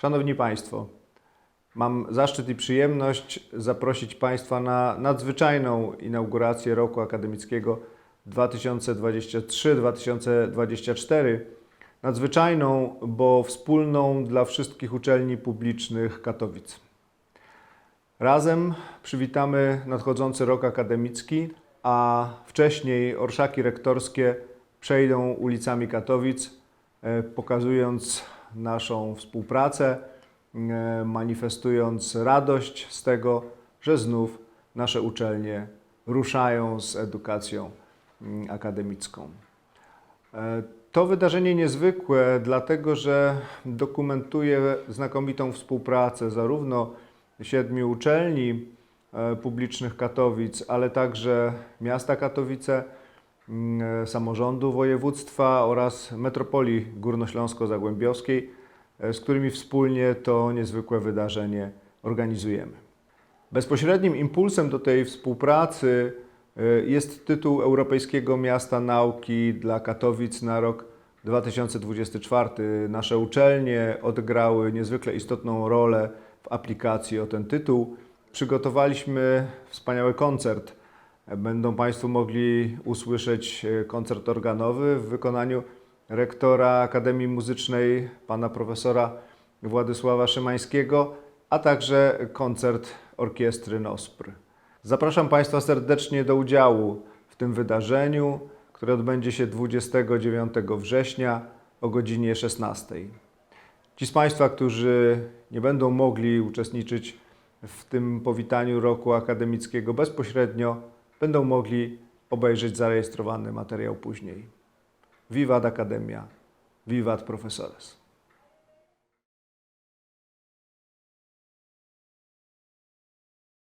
Szanowni Państwo, mam zaszczyt i przyjemność zaprosić Państwa na nadzwyczajną inaugurację roku akademickiego 2023-2024. Nadzwyczajną, bo wspólną dla wszystkich uczelni publicznych Katowic. Razem przywitamy nadchodzący rok akademicki, a wcześniej orszaki rektorskie przejdą ulicami Katowic, e, pokazując naszą współpracę, e, manifestując radość z tego, że znów nasze uczelnie ruszają z edukacją mm, akademicką. E, To wydarzenie niezwykłe, dlatego że dokumentuje znakomitą współpracę zarówno siedmiu uczelni e, publicznych Katowic, ale także miasta Katowice, samorządu województwa oraz metropolii górnośląsko-zagłębiowskiej, e, z którymi wspólnie to niezwykłe wydarzenie organizujemy. Bezpośrednim impulsem do tej współpracy e, jest tytuł Europejskiego Miasta Nauki dla Katowic na rok 2024. Nasze uczelnie odegrały niezwykle istotną rolę w aplikacji o ten tytuł. Przygotowaliśmy wspaniały koncert. Będą Państwo mogli usłyszeć e, koncert organowy w wykonaniu rektora Akademii Muzycznej, pana profesora Władysława Szymańskiego, a także koncert orkiestry Nospr. Zapraszam Państwa serdecznie do udziału w tym wydarzeniu, które odbędzie się 29 września o godzinie 16. Ci z Państwa, którzy nie będą mogli uczestniczyć w tym powitaniu roku akademickiego bezpośrednio, będą mogli obejrzeć zarejestrowany materiał później. Wiwat Akademia, wiwat profesores.